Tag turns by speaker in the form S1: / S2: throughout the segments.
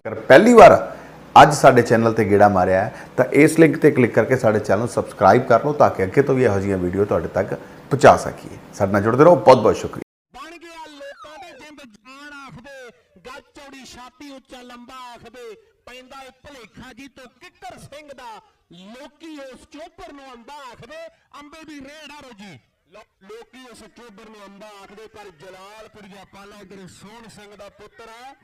S1: ਅਗਰ ਪਹਿਲੀ ਵਾਰ ਅੱਜ ਸਾਡੇ ਚੈਨਲ ਤੇ ਗੇੜਾ ਮਾਰਿਆ ਹੈ, ਤਾਂ ਇਸ ਲਿੰਕ ਤੇ ਕਲਿੱਕ ਕਰਕੇ ਸਾਡੇ ਚੈਨਲ ਨੂੰ ਸਬਸਕ੍ਰਾਈਬ ਕਰ ਲਓ ਤਾਂ ਕਿ ਅੱਗੇ ਤੋਂ ਵੀ ਇਹੋ ਜਿਹੀਆਂ ਵੀਡੀਓ ਤੁਹਾਡੇ ਤੱਕ ਪਹੁੰਚਾ ਸਕੀਏ। ਸਾਡੇ ਨਾਲ ਜੁੜਦੇ ਰਹੋ ਬਹੁਤ ਬਹੁਤ ਸ਼ੁਕਰੀਆ।
S2: ਚੌੜੀ ਛਾਤੀ ਉੱਚਾ ਲੰਬਾ ਆਖਦੇ ਪੈਂਦਾ ਏ ਭਲੇਖਾ ਜੀ ਤੋਂ ਕਿੱਕਰ ਸਿੰਘ ਦਾ। ਲੋਕੀ ਉਸ ਚੋਪਰ ਨੂੰ ਅੰਬਾ ਆਖਦੇ ਅੰਬੇ ਦੀ ਰੇੜਾ ਰੋਜੀ। ਲੋਕੀ ਉਸ ਚੋਬਰ ਨੂੰ ਅੰਬਾ ਆਖਦੇ ਪਰ ਜਲਾਲਪੁਰੀਆ ਪਾਲਾ ਇਧਰ ਸੋਹਣ ਸਿੰਘ ਦਾ ਪੁੱਤਰ ਆ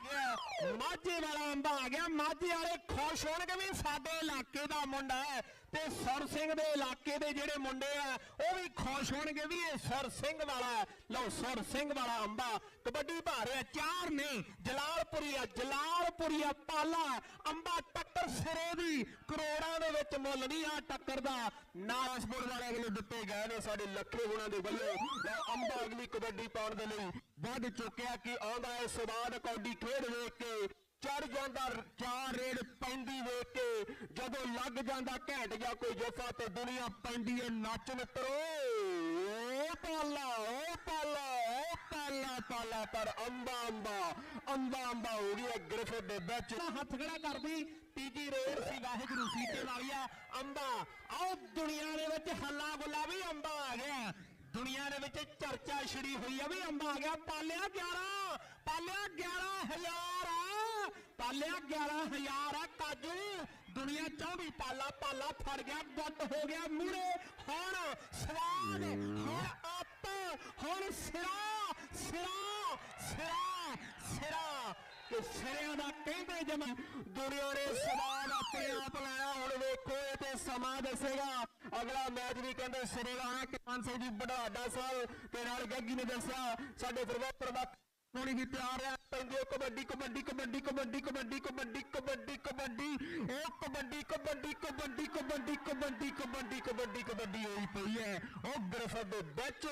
S2: ਮਾਝੇ ਵਾਲਾ ਅੰਬਾ ਆ ਗਿਆ। ਮਾਝੇ ਵਾਲੇ ਖੁਸ਼ ਹੋਣਗੇ ਵੀ ਸਾਡੇ ਇਲਾਕੇ ਦਾ ਮੁੰਡਾ ਹੈ। ਤੇ ਸੁਰ ਸਿੰਘ ਦੇ ਇਲਾਕੇ ਦੇ ਜਿਹੜੇ ਮੁੰਡੇ ਆ, ਉਹ ਵੀ ਖੁਸ਼ ਹੋਣਗੇ ਵੀ ਇਹ ਸੁਰ ਸਿੰਘ ਵਾਲਾ ਲਓ, ਸੁਰ ਸਿੰਘ ਵਾਲਾ ਅੰਬਾ, ਕਬੱਡੀ ਭਾਰਿਆ ਚਾਰ ਨੇ ਜਲਾਲਪੁਰੀਆ ਜਲਾਲਪੁਰੀਆ ਪਾਲਾ ਅੰਬਾ ਟੱਕਰ ਸਿਰੇ ਦੀ, ਕਰੋੜਾਂ ਦੇ ਵਿੱਚ ਮੁੱਲ ਨਹੀਂ ਆ ਟੱਕਰ ਦਾ। ਨਾਸਪੁਰ ਵਾਲੇ ਅਗਲੇ ਦਿੱਤੇ ਗਏ ਨੇ ਸਾਡੇ ਲੱਖੇ ਹੋਣਾ ਦੇ ਵੱਲੋਂ। ਲਓ, ਅੰਬਾ ਅਗਲੀ ਕਬੱਡੀ ਪਾਉਣ ਦੇ ਲਈ ਵੱਧ ਚੁੱਕਿਆ ਕਿ ਆਉਂਦਾ ਹੈ, ਸਵਾਦ ਕੌਡੀ ਖੇਡ ਵੇਖ ਕੇ। ਚੜ ਜਾਂਦਾ, ਚਾਰ ਰੇਡ ਪੈਂਦੀ ਵੇਖ ਕੇ, ਜਦੋਂ ਲੱਗ ਜਾਂਦਾ ਘੈਂਟ ਜਾਂ ਕੋਈ ਜੱਫਾ ਤੇ ਦੁਨੀਆ ਪੈਂਦੀ ਏ ਨੱਚ ਮਿੱਤਰੋ ਓ ਪਾਲਾ ਓ ਪਾਲਾ ਓ ਪਾਲਾ ਪਾਲਾ, ਪਰ ਅੰਬਾ ਅੰਬਾ ਅੰਬਾ ਅੰਬਾ ਹੋ ਗਿਆ ਗ੍ਰਿਫਿਥ ਦੇ ਵਿੱਚ। ਹੱਥ ਖੜਾ ਕਰਦੀ। ਤੀਜੀ ਰੇਡ ਸੀ, ਵਾਹਿਗੁਰੂ, ਸੀਤੇ ਵਾਲੀਆ ਅੰਬਾ। ਆਓ, ਦੁਨੀਆ ਦੇ ਵਿੱਚ ਹੱਲਾ ਗੁੱਲਾ ਵੀ ਅੰਬਾ ਆ ਗਿਆ। ਦੁਨੀਆ ਦੇ ਵਿੱਚ ਚਰਚਾ ਛਿੜੀ ਹੋਈ ਆ ਵੀ ਅੰਬਾ ਆ ਗਿਆ। ਪਾਲਿਆ 11 ਪਾਲਿਆ 11000 ਪਾਲਿਆ 11000 ਆ ਕਾਜੂ। ਦੁਨੀਆ ਚਾਹੁੰਦੀ ਪਾਲਾ ਪਾਲਾ ਫੜ ਗਿਆ, ਗੁੱਟ ਹੋ ਗਿਆ ਮੂਰੇ ਹੁਣ ਸਵਾਦ, ਹੁਣ ਅੱਪ, ਹੁਣ ਸਿਰਾ ਸਿਰਾ ਸਿਰਾ ਸਿਰਾ। ਕਿ ਸਿਰਿਆਂ ਦਾ ਕਹਿੰਦੇ ਜਮਾ ਦੁਨੀਆ ਨੇ ਸਵਾਦ ਆਪਣੇ ਆਪ ਲਾਇਆ ਹੁਣ ਵੇਖੋ, ਇਹ ਤੇ ਸਮਾਂ ਦੱਸੇਗਾ। ਅਗਲਾ ਮੈਚ ਵੀ ਕਹਿੰਦੇ ਸਿਰੇ ਲਾਣਾ ਕਿਸਾਨ ਸਿੰਘ ਜੀ ਬੜਾਡਾ ਸਾਹਿਬ ਤੇ ਨਾਲ ਗੱਗੀ ਨੇ ਦੱਸਿਆ। ਸਾਡੇ ਪ੍ਰਵਰਤਕ ਦਾ ਕੋਣੀ ਵੀ ਤਿਆਰ ਹੈ ਪੈਂਦੇ ਕਬੱਡੀ ਕਬੱਡੀ ਕਬੱਡੀ ਕਬੱਡੀ ਕਬੱਡੀ ਕਬੱਡੀ ਕਬੱਡੀ ਕਬੱਡੀ ਉਹ ਕਬੱਡੀ ਕਬੱਡੀ ਕਬੱਡੀ ਕਬੱਡੀ ਕਬੱਡੀ ਕਬੱਡੀ ਕਬੱਡੀ ਕਬੱਡੀ ਹੋਈ ਪਈ ਹੈ ਉਹ ਗ੍ਰਿਫਤ ਦੇ ਵਿੱਚ